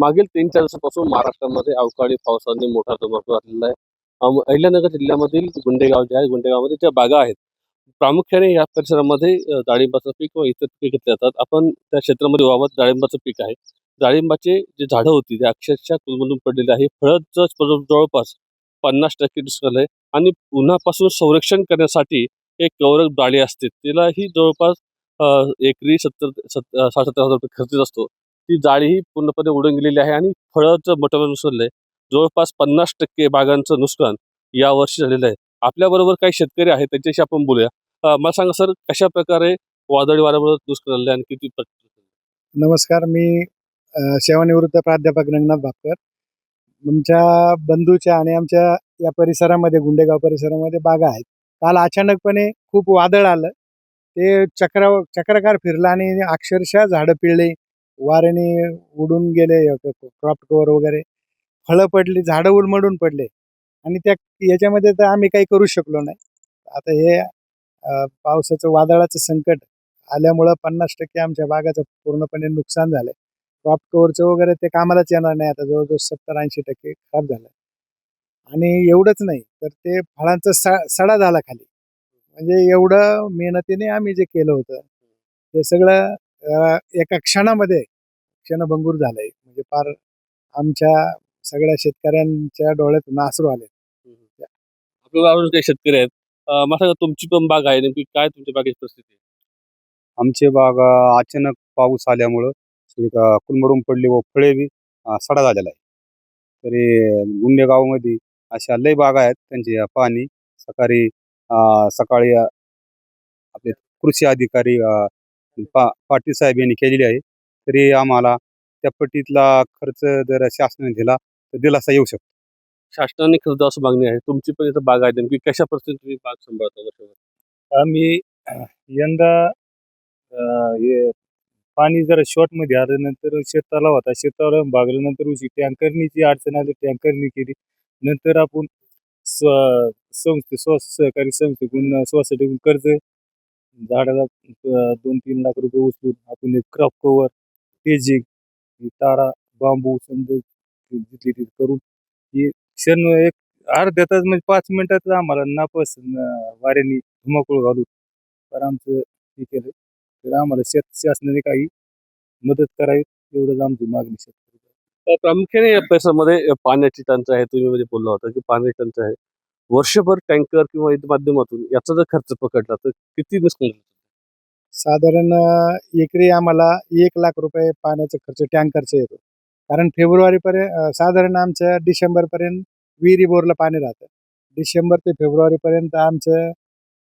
मागील तीन चार दिवसापासून महाराष्ट्रामध्ये अवकाळी पावसाने मोठा धुमाकूळ आलेला आहे. अहिल्यानगर जिल्ह्यामधील गुंडेगाव जे आहे गुंडेगावमध्ये ज्या बागा आहेत प्रामुख्याने या परिसरामध्ये डाळिंबाचं पीक व इतर पीक घेतले जातात. आपण त्या क्षेत्रामध्ये वावत डाळिंबाचं पीक आहे. डाळिंबाचे जे झाडं होती ते अक्षरशः कुलमधून पडलेले आहे. फळच जवळपास पन्नास टक्के डिस्कल आहे. आणि उन्हापासून संरक्षण करण्यासाठी एक कवरक डाळी असते. तिलाही जवळपास एकरी सत्तर सत् साठ सत्तर हजार रुपये खर्च असतो. ती जाळीही पूर्णपणे उडून गेलेली आहे आणि फळाचं मोठं नुसरलं आहे जवळपास पन्नास टक्के बागांचं नुकसान यावर्षी झालेलं आहे. आपल्याबरोबर काही शेतकरी आहेत त्यांच्याशी आपण बोलूया. मला सांगा सर कशा प्रकारे वादळी वाऱ्यामुळे नुकसान झालं आणि किती नमस्कार मी सेवानिवृत्त प्राध्यापक रंगनाथ भापकर. आमच्या बंधूच्या आणि आमच्या या परिसरामध्ये गुंडेगाव परिसरामध्ये बागा आहेत. काल अचानकपणे खूप वादळ आलं. ते चक्रा चक्रकार फिरला आणि अक्षरशः झाडं पिळली. वाऱ्याने उडून गेले क्रॉप कवर वगैरे. फळं पडली झाडं उलमडून पडले. आणि त्या याच्यामध्ये तर आम्ही काही करू शकलो नाही. आता हे पावसाचं वादळाचं संकट आल्यामुळं पन्नास टक्के आमच्या बागाचं पूर्णपणे नुकसान झालं क्रॉप कवरचं वगैरे ते कामालाच येणार नाही. आता जवळजवळ सत्तर ऐंशी टक्के खराब झालं. आणि एवढंच नाही तर ते फळांचा स सडा झाला खाली. म्हणजे एवढं मेहनतीने आम्ही जे केलं होतं ते सगळं एका क्षणामध्ये क्षणभंगूर झालंय. म्हणजे फार आमच्या सगळ्या शेतकऱ्यांच्या डोळ्यातून आसरू आले आपल्याला अजून काही शेतकरी आहेत. अ, मला सांगा तुमची पण बाग आहे नेमकी. काय तुमच्या बागेची परिस्थिती आहे? आमचे बाग अ, अचानक पाऊस आल्यामुळं सगळी क- कुलमडून पडली व फळे बी अ, सडा झालेला आहे. तरी गुंडे गावामध्ये अशा लय बागा आहेत. त्यांचे पाणी सकाळी अ, सकाळी अ, आपले कृषी अधिकारी अ, पा पाटील साहेब यांनी केलेली आहे. तरी आम्हाला त्या पट्टीतला खर्च जर शासनाने दिला तर दिलासा येऊ शकतो. शासनाने खर्च असं मागणी आहे. तुमची पण इथं बाग आहे नेमकी. कशा परिस्थितीत तुम्ही बाग सांभाळता वर्षभर? आम्ही यंदा अं, हे पाणी जरा शॉर्टमध्ये आलं नंतर शेताला होता. शेताला भागल्यानंतर उशी टँकरनीची अडचण आली. टँकरनी केली. नंतर आपण स्व संस्थे स्व सहकारी संस्थेकडून स्वसाठीकडून कर्ज झाडाला अं, दोन तीन लाख रुपये उचलून आपण एक क्रॉप कवर तारा बांबू समजा जिथली तिथे करून हे क्षण एक अर्ध्या तास म्हणजे पाच मिनिटात आम्हाला नापास वाऱ्याने धुमाकूळ घालून तर आमचं हे केलं तर आम्हाला शेत शासनाने काही मदत करावी एवढंच आमची मागणी शेतकरी प्रामुख्याने या परिसरामध्ये पाण्याची टंचाई आहे. तुम्ही म्हणजे बोलला होता की पाण्याची टंचाई आहे. वर्षभर टँकर किंवा इतर माध्यमातून याचा जर खर्च पकडला तर किती नुकसान साधारण एकरी आम्हाला एक लाख रुपये पाण्याचा खर्च टँकरचा येतो. कारण फेब्रुवारीपर्यंत साधारण आमच्या डिसेंबरपर्यंत विहिरी बोरला पाणी राहतं. डिसेंबर ते फेब्रुवारीपर्यंत आमचं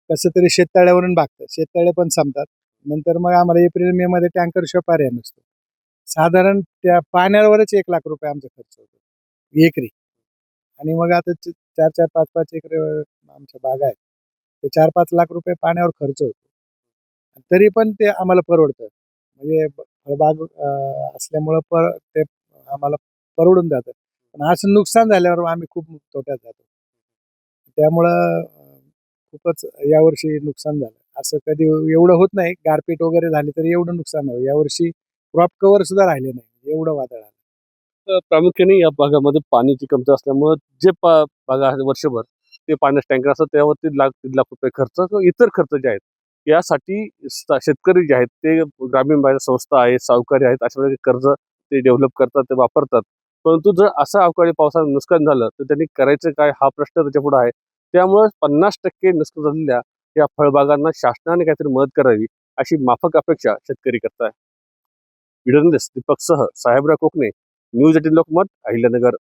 कसं तरी शेततळ्यावरून भागतं. शेततळे पण संपतात. नंतर मग आम्हाला एप्रिल मे मध्ये टँकर शिवाय पर्याय नसतो. साधारण त्या पाण्यावरच एक लाख रुपये आमचा खर्च होतो. एकरी. आणि मग आता चार चार पाच पाच एकर आमच्या बागा आहेत. ते चार पाच लाख रुपये पाण्यावर खर्च होतो. तरी पण ते आम्हाला परवडतं. म्हणजे फळबाग असल्यामुळं पर ते आम्हाला परवडून जातं. पण असं नुकसान झाल्यावर आम्ही खूप तोट्यात जातो. त्यामुळं खूपच यावर्षी नुकसान झालं. असं कधी एवढं होत नाही. गारपीट वगैरे झाली तरी एवढं नुकसान नाही. यावर्षी क्रॉप कवर सुद्धा राहिले नाही. एवढं वादळ आलं. प्रामुख्याने या भागामध्ये पाण्याची कमतरता असल्यामुळं जे पा आहे वर्षभर ते पाण्याचे टँकर असतात त्यावरती लाख दीड लाख रुपये खर्च किंवा इतर खर्च जे आहेत यासाठी शेतकरी जे आहेत ते ग्रामीण बाजार संस्था आहेत सावकारी आहेत अशा प्रकारे कर्ज ते डेव्हलप करतात ते वापरतात. परंतु जर असं अवकाळी पावसानं नुकसान झालं तर त्यांनी करायचं काय हा प्रश्न त्याच्यापुढे आहे. त्यामुळे पन्नास टक्के नुकसान झालेल्या या फळबागांना शासनाने काहीतरी मदत करावी अशी माफक अपेक्षा शेतकरी करताय. व्हिडिओ दीपक सह साहेबराव कोकणे न्यूज एटीन लोकमत अहिल्यानगर.